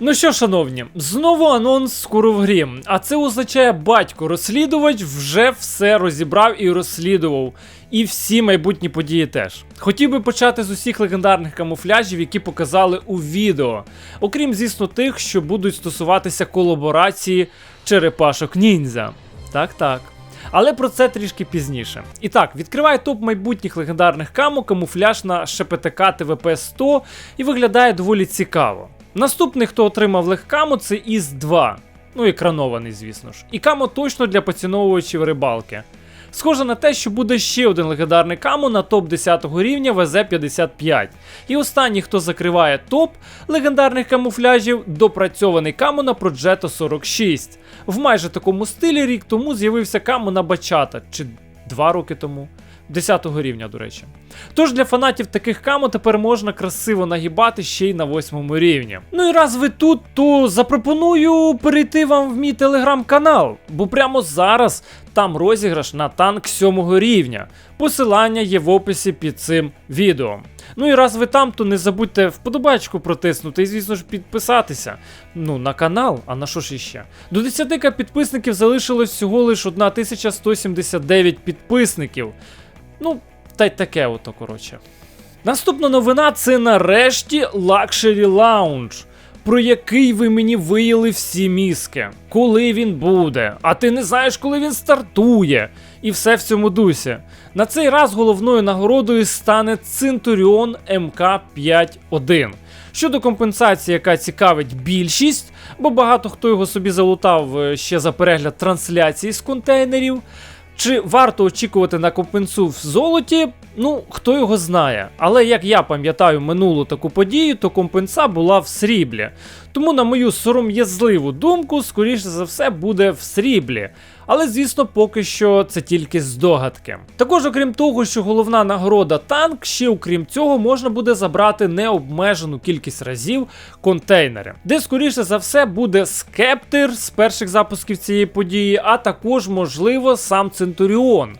Ну що, шановні, знову анонс скоро в грі. А це означає, батько розслідувач вже все розібрав і розслідував. І всі майбутні події теж. Хотів би почати з усіх легендарних камуфляжів, які показали у відео. Окрім, звісно, тих, що будуть стосуватися колаборації черепашок ніндзя. Так, так. Але про це трішки пізніше. І так, відкриває топ майбутніх легендарних каму, камуфляж на ШПТК ТВП 100 і виглядає доволі цікаво. Наступний, хто отримав легкаму, це ІС 2. Ну, екранований, звісно ж. І камо точно для поціновувачів рибалки. Схоже на те, що буде ще один легендарний камо на топ 10 рівня ВЗ-55. І останній, хто закриває топ легендарних камуфляжів, допрацьований камо на Progetto 46. В майже такому стилі рік тому з'явився камо на Бачата, чи два роки тому. 10 рівня, до речі. Тож для фанатів таких камо тепер можна красиво нагибати ще й на 8 рівні. Ну і раз ви тут, то запропоную перейти вам в мій телеграм-канал, бо прямо зараз там розіграш на танк 7 рівня. Посилання є в описі під цим відео. Ну і раз ви там, то не забудьте вподобачку протиснути і, звісно ж, підписатися. Ну, на канал, а на що ж іще? До 10 підписників залишилось всього лиш 1179 підписників. Ну, та й таке ото, коротше. Наступна новина це нарешті Luxury Lounge, про який ви мені виїли всі мізки. Коли він буде, а ти не знаєш, коли він стартує. І все в цьому дусі. На цей раз головною нагородою стане Centurion МК-5-1. Щодо компенсації, яка цікавить більшість, бо багато хто його собі залутав е, ще за перегляд трансляції з контейнерів. Чи варто очікувати на компенсу в золоті? Ну, хто його знає. Але як я пам'ятаю минулу таку подію, то компенса була в сріблі. Тому, на мою сором'язливу думку, скоріше за все буде в сріблі. Але, звісно, поки що це тільки здогадки. Також, окрім того, що головна нагорода танк, ще окрім цього, можна буде забрати необмежену кількість разів контейнери, де, скоріше за все, буде скептер з перших запусків цієї події, а також, можливо, сам Центуріон.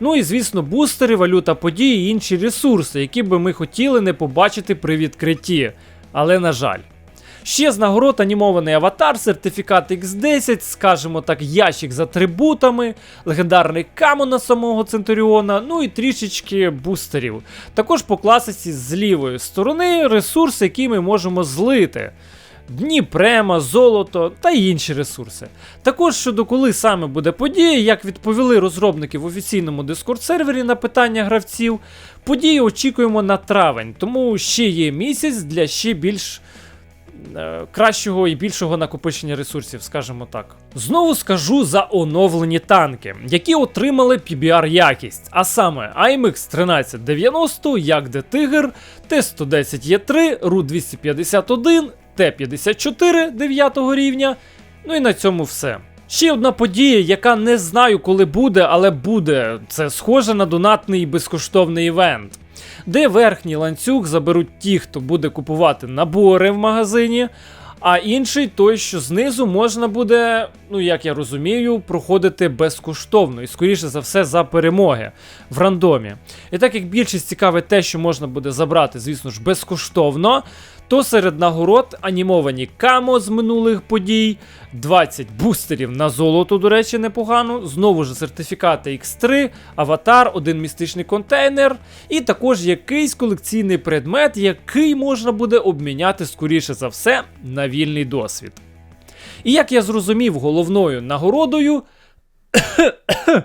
Ну і звісно, бустери, валюта події і інші ресурси, які би ми хотіли не побачити при відкритті. Але на жаль. Ще з нагород анімований аватар, сертифікат X10, скажімо так, ящик з атрибутами, легендарний камо на самого Центуріона, ну і трішечки бустерів. Також по класиці з лівої сторони ресурси, які ми можемо злити. Дні према, золото та інші ресурси. Також щодо коли саме буде подія, як відповіли розробники в офіційному дискорд сервері на питання гравців, події очікуємо на травень, тому ще є місяць для ще більш кращого і більшого накопичення ресурсів, скажімо так. Знову скажу за оновлені танки, які отримали PBR якість, а саме AMX 1390, Ягде Тигр, Т110Е3, Ру 251, Т-54 9 рівня. Ну і на цьому все. Ще одна подія, яка не знаю, коли буде, але буде. Це схоже на донатний і безкоштовний івент, де верхній ланцюг заберуть ті, хто буде купувати набори в магазині. А інший той, що знизу можна буде, ну як я розумію, проходити безкоштовно і скоріше за все за перемоги в рандомі. І так як більшість цікавить те, що можна буде забрати, звісно ж, безкоштовно, то серед нагород анімовані камо з минулих подій, 20 бустерів на золото, до речі, непогано. Знову ж сертифікати X3, аватар, один містичний контейнер, і також якийсь колекційний предмет, який можна буде обміняти скоріше за все на вільний досвід. І як я зрозумів, головною нагородою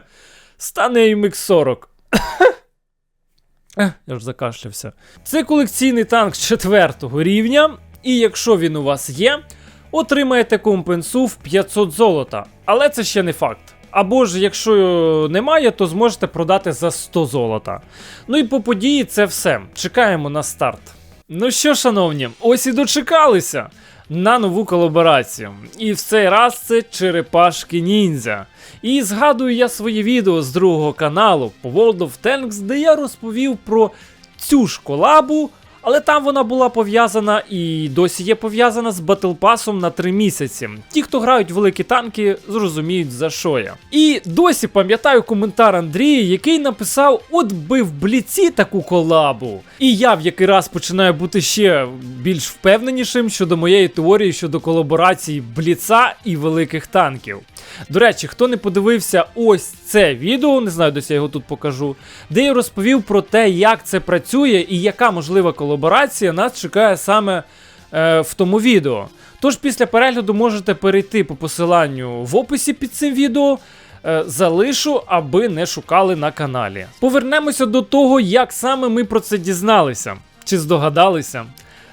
стане MX40. Ех, Я ж закашлявся. Це колекційний танк 4 рівня, і якщо він у вас є, отримаєте компенсу в 500 золота. Але це ще не факт. Або ж, якщо немає, то зможете продати за 100 золота. Ну і по події це все. Чекаємо на старт. Ну що, шановні, ось і дочекалися на нову колаборацію. І в цей раз це черепашки ніндзя. І згадую я своє відео з другого каналу по World of Tanks, де я розповів про цю ж колабу, Але там вона була пов'язана і досі є пов'язана з Pass на 3 місяці. Ті, хто грають великі танки, зрозуміють за що я. І досі пам'ятаю коментар Андрія, який написав: От би в бліці таку колабу. І я в який раз починаю бути ще більш впевненішим щодо моєї теорії щодо колаборації бліца і великих танків. До речі, хто не подивився ось це відео, не знаю, десь я його тут покажу, де я розповів про те, як це працює і яка можлива колаборація нас чекає саме е, в тому відео. Тож після перегляду можете перейти по посиланню в описі під цим відео. е, Залишу, аби не шукали на каналі. Повернемося до того, як саме ми про це дізналися. Чи здогадалися?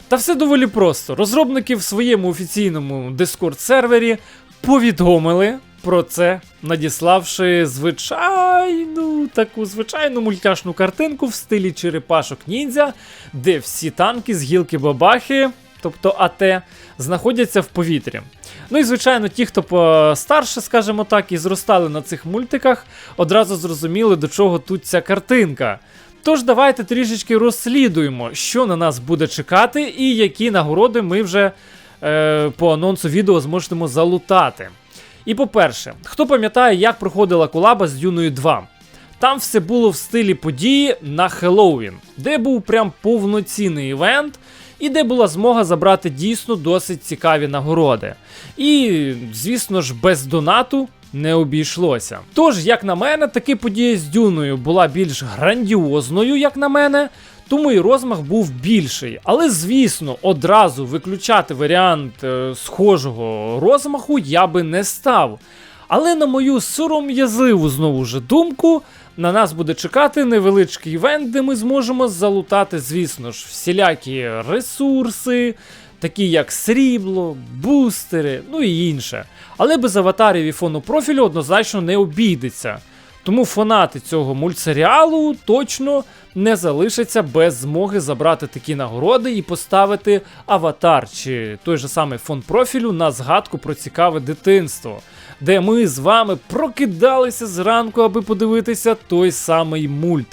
Та все доволі просто. Розробники в своєму офіційному Discord сервері повідомили про це, надіславши звичайну таку звичайну мультяшну картинку в стилі черепашок ніндзя, де всі танки з гілки бабахи, тобто АТ, знаходяться в повітрі. Ну і звичайно, ті, хто постарше, скажімо так, і зростали на цих мультиках, одразу зрозуміли, до чого тут ця картинка. Тож давайте трішечки розслідуємо, що на нас буде чекати, і які нагороди ми вже е, по анонсу відео зможемо залутати. І по-перше, хто пам'ятає, як проходила колаба з Дюною 2? Там все було в стилі події на Хеллоуін, де був прям повноцінний івент, і де була змога забрати дійсно досить цікаві нагороди. І, звісно ж, без донату не обійшлося. Тож, як на мене, таки подія з Дюною була більш грандіозною, як на мене. Тому і розмах був більший. Але, звісно, одразу виключати варіант е, схожого розмаху я би не став. Але на мою сором'язливу знову ж думку, на нас буде чекати невеличкий івент, де ми зможемо залутати, звісно ж, всілякі ресурси, такі як срібло, бустери, ну і інше. Але без аватарів і фону профілю однозначно не обійдеться. Тому фанати цього мультсеріалу точно не залишаться без змоги забрати такі нагороди і поставити аватар чи той же самий фон профілю на згадку про цікаве дитинство, де ми з вами прокидалися зранку, аби подивитися той самий мульт.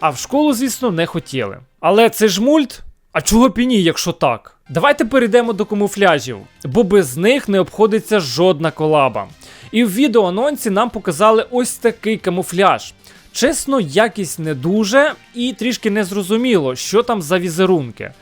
А в школу, звісно, не хотіли. Але це ж мульт. А чого б і ні, якщо так? Давайте перейдемо до камуфляжів, бо без них не обходиться жодна колаба. І в відеоанонсі нам показали ось такий камуфляж. Чесно, якість не дуже і трішки незрозуміло, що там за візерунки.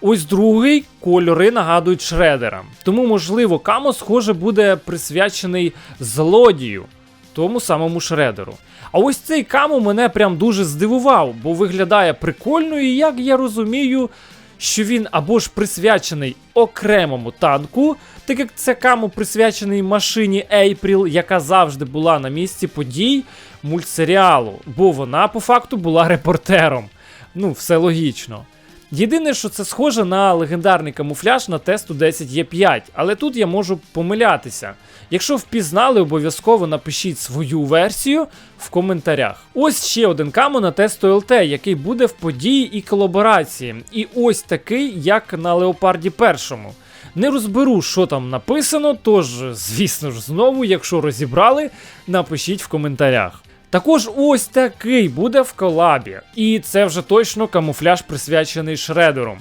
Ось другий кольори нагадують шредера. Тому, можливо, камо, схоже, буде присвячений злодію, тому самому шредеру. А ось цей камо мене прям дуже здивував, бо виглядає прикольно, і як я розумію, що він або ж присвячений окремому танку, так як це каму присвячений машині Ейпріл, яка завжди була на місці подій мультсеріалу, бо вона по факту була репортером. Ну, все логічно. Єдине, що це схоже на легендарний камуфляж на тесту 10 е 5 але тут я можу помилятися. Якщо впізнали, обов'язково напишіть свою версію в коментарях. Ось ще один камо на тесту ЛТ, який буде в події і колаборації. І ось такий, як на Леопарді першому. Не розберу, що там написано, тож, звісно ж, знову, якщо розібрали, напишіть в коментарях. Також ось такий буде в колабі, і це вже точно камуфляж присвячений шредеру.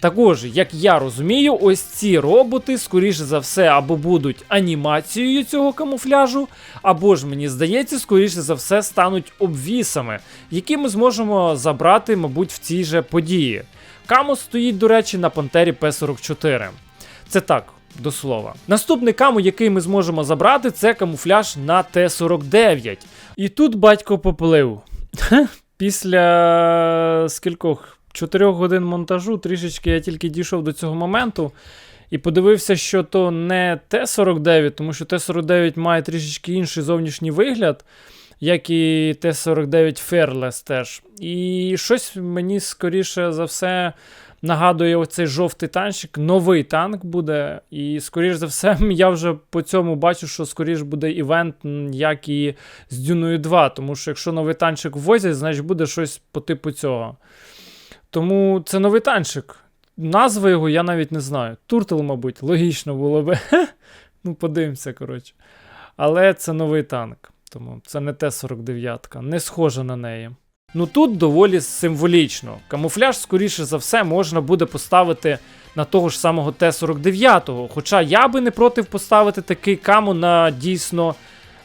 Також, як я розумію, ось ці роботи, скоріше за все, або будуть анімацією цього камуфляжу, або ж, мені здається, скоріше за все, стануть обвісами, які ми зможемо забрати, мабуть, в цій же події. Камо стоїть, до речі, на Пантері П-44. Це так, до слова. Наступний каму, який ми зможемо забрати, це камуфляж на Т-49. І тут батько поплив. Після скількох 4 годин монтажу трішечки я тільки дійшов до цього моменту. І подивився, що то не Т-49, тому що Т-49 має трішечки інший зовнішній вигляд, як і Т-49 Fearless теж. І щось мені скоріше за все нагадує оцей жовтий танчик. Новий танк буде. І, скоріш за все, я вже по цьому бачу, що скоріш буде івент, як і з Дюною 2. Тому що якщо новий танчик ввозять, значить буде щось по типу цього. Тому це новий танчик. Назва його я навіть не знаю. Туртл, мабуть, логічно було би. ну, подивимося, коротше. Але це новий танк. Тому це не Т-49, не схоже на неї. Ну тут доволі символічно. Камуфляж, скоріше за все, можна буде поставити на того ж самого Т-49. Хоча я би не проти поставити такий каму на дійсно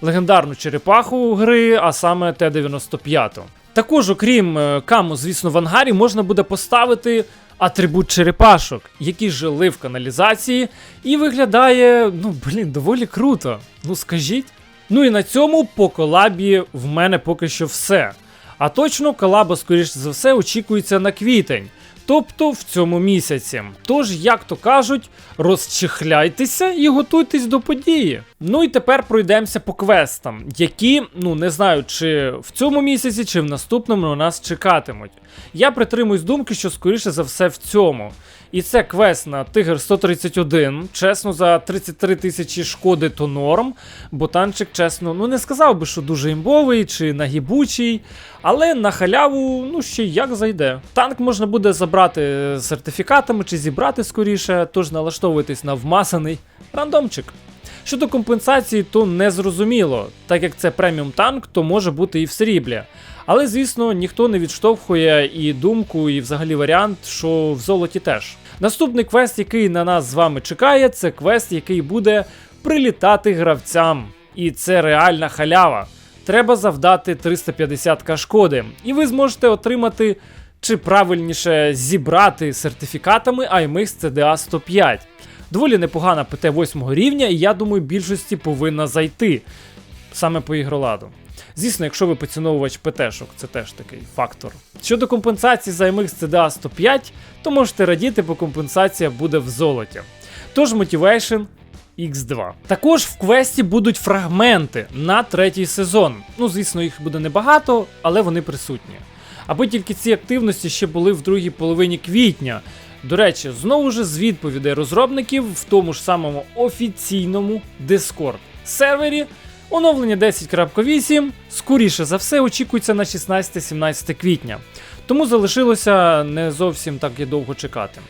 легендарну черепаху гри, а саме Т-95. Також, окрім е, каму, звісно, в ангарі можна буде поставити атрибут черепашок, які жили в каналізації, і виглядає, ну блін, доволі круто. Ну скажіть. Ну і на цьому по колабі в мене поки що все. А точно колаба, скоріш за все, очікується на квітень. Тобто в цьому місяці. Тож, як то кажуть, розчихляйтеся і готуйтесь до події. Ну і тепер пройдемося по квестам, які, ну не знаю, чи в цьому місяці, чи в наступному на нас чекатимуть. Я притримуюсь думки, що скоріше за все в цьому. І це квест на Тигр 131. Чесно, за 33 тисячі шкоди то норм. Бо танчик, чесно, ну не сказав би, що дуже імбовий чи нагібучий. Але на халяву, ну ще як зайде. Танк можна буде забрати з сертифікатами чи зібрати скоріше, тож налаштовуйтесь на вмасаний рандомчик. Щодо компенсації, то не зрозуміло, так як це преміум танк, то може бути і в сріблі. Але, звісно, ніхто не відштовхує і думку, і взагалі варіант, що в золоті теж. Наступний квест, який на нас з вами чекає, це квест, який буде прилітати гравцям. І це реальна халява. Треба завдати 350к шкоди, і ви зможете отримати, чи правильніше зібрати сертифікатами IMX CDA 105. Доволі непогана ПТ 8 рівня, і я думаю, більшості повинна зайти саме по ігроладу. Звісно, якщо ви поціновувач ПТшок, це теж такий фактор. Щодо компенсації за MX CDA 105, то можете радіти, бо компенсація буде в золоті. Тож Motivation X2. Також в квесті будуть фрагменти на третій сезон. Ну, звісно, їх буде небагато, але вони присутні. Аби тільки ці активності ще були в другій половині квітня. До речі, знову ж з відповідей розробників в тому ж самому офіційному Discord сервері. Оновлення 10.8, скоріше за все, очікується на 16-17 квітня. Тому залишилося не зовсім так і довго чекати.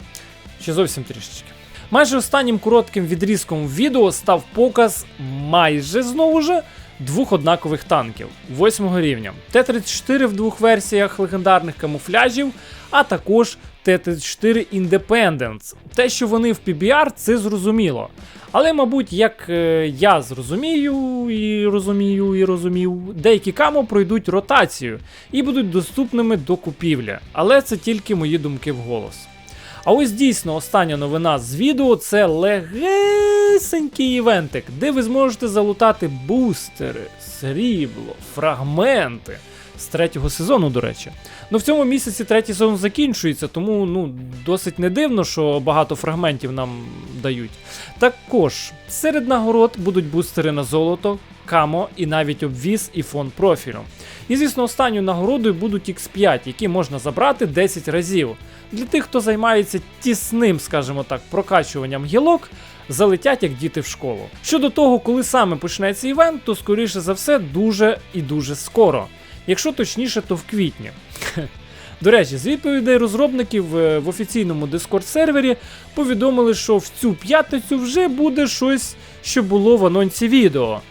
Ще зовсім трішечки. Майже останнім коротким відрізком відео став показ майже знову ж двох однакових танків 8 рівня. Т-34 в двох версіях легендарних камуфляжів, а також Т-34 Independence. Те, що вони в PBR, це зрозуміло. Але, мабуть, як е, я зрозумію і розумію, і розумів, деякі камо пройдуть ротацію і будуть доступними до купівлі. Але це тільки мої думки вголос. А ось дійсно остання новина з відео це легесенький івентик, де ви зможете залутати бустери, срібло, фрагменти з третього сезону, до речі. Ну в цьому місяці третій сезон закінчується, тому ну досить не дивно, що багато фрагментів нам дають. Також серед нагород будуть бустери на золото, камо і навіть обвіз і фон профілю. І звісно, останньою нагородою будуть X5, які можна забрати 10 разів. Для тих, хто займається тісним, скажімо так, прокачуванням гілок, залетять як діти в школу. Щодо того, коли саме почнеться івент, то скоріше за все дуже і дуже скоро. Якщо точніше, то в квітні. До речі, з відповідей розробників е, в офіційному Discord сервері повідомили, що в цю п'ятницю вже буде щось, що було в анонсі відео.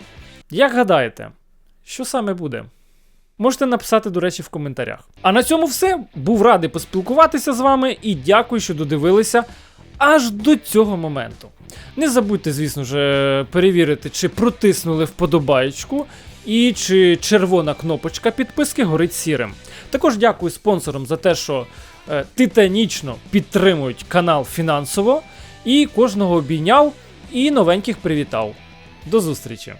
Як гадаєте, що саме буде? Можете написати, до речі, в коментарях. А на цьому все. Був радий поспілкуватися з вами і дякую, що додивилися аж до цього моменту. Не забудьте, звісно ж, перевірити, чи протиснули вподобайку і чи червона кнопочка підписки горить сірим. Також дякую спонсорам за те, що е, титанічно підтримують канал фінансово. І кожного обійняв і новеньких привітав. До зустрічі!